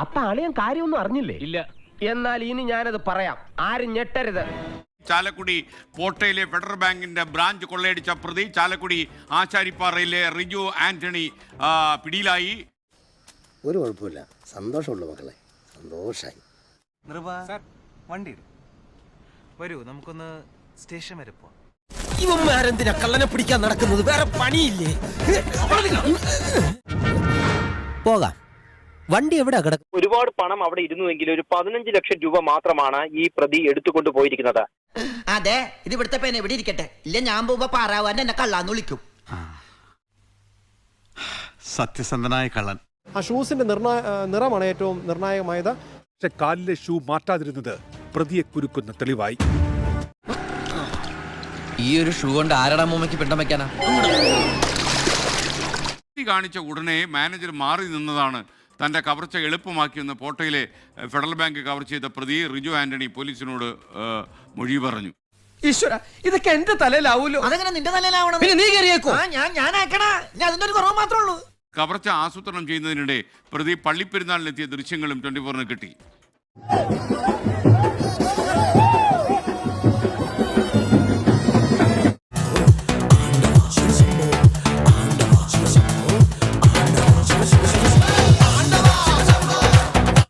അപ്പൊ അളിയൻ കാര്യമൊന്നും അറിഞ്ഞില്ലേ? ഇല്ല. എന്നാൽ ഇനി ഞാനത് പറയാം. ആരും ഞെട്ടരുത്. ചാലക്കുടി കോട്ടയിലെ ഫെഡറൽ ബാങ്കിന്റെ ബ്രാഞ്ച് കൊള്ളയടിച്ച പ്രതി ചാലക്കുടി ആശാരിപ്പാറയിലെ റിജു ആന്റണി പിടിയിലായി. ഒരു കുഴപ്പമില്ല. സന്തോഷമുള്ള മക്കളെ. സന്തോഷായി. വണ്ടി വരൂ നമുക്കൊന്ന് സ്റ്റേഷൻ വരെ പോവാം. ഇവന്മാരെന്തിനാ കള്ളനെ പിടിക്കാൻ നടക്കുന്നത്? വേറെ പണിയില്ലേ? പോകാം. വണ്ടി എവിടെ കിടക്കും ഒരുപാട് പണം അവിടെ ഇരുന്നുവെങ്കിൽ ഒരു പതിനഞ്ച് ലക്ഷം രൂപ മാത്രമാണ് ഈ പ്രതി എടുത്തുകൊണ്ട് പോയിരിക്കുന്നത്. അതെ ഇത് ഇവിടുത്തെ പേന ഇവിടെ ഇരിക്കട്ടെ? ഇല്ല ഞാൻ പോകുമ്പോ പാറാവാൻ എന്നെ കള്ളാന്ന് വിളിക്കും. സത്യസന്ധനായ കള്ളൻ. ആ ഷൂസിന്റെ നിർണായ നിറമാണ് ഏറ്റവും നിർണായകമായത്. പക്ഷെ കാലിലെ ഷൂ മാറ്റാതിരുന്നത് പ്രതിയെ കുരുക്കുന്ന തെളിവായി. ഈ ഒരു ഷൂ കൊണ്ട് ആരടാ മൂമ്മയ്ക്ക് പിണ്ടം വെക്കാനാ? കാണിച്ച ഉടനെ മാനേജർ മാറി നിന്നതാണ് തന്റെ കവർച്ച എളുപ്പമാക്കിയെന്ന് പോട്ടയിലെ ഫെഡറൽ ബാങ്ക് കവർ ചെയ്ത പ്രതി റിജു ആന്റണി പോലീസിനോട് മൊഴി പറഞ്ഞു. ഈശ്വര ഇതൊക്കെ എന്റെ തലയിലാവൂലോ? അതെങ്ങനെ നിന്റെ തലയിലാവണം? പിന്നെ നീ കയറിയേക്കോ ഞാൻ ഞാൻ ആക്കണ ഞാൻ അതിന്റെ ഒരു കുറവ് മാത്രമേ ഉള്ളൂ. കവർച്ച ആസൂത്രണം ചെയ്യുന്നതിനിടെ പ്രതി പള്ളിപ്പെരുന്നാളിലെത്തിയ ദൃശ്യങ്ങളും ട്വന്റി ഫോറിന് കിട്ടി.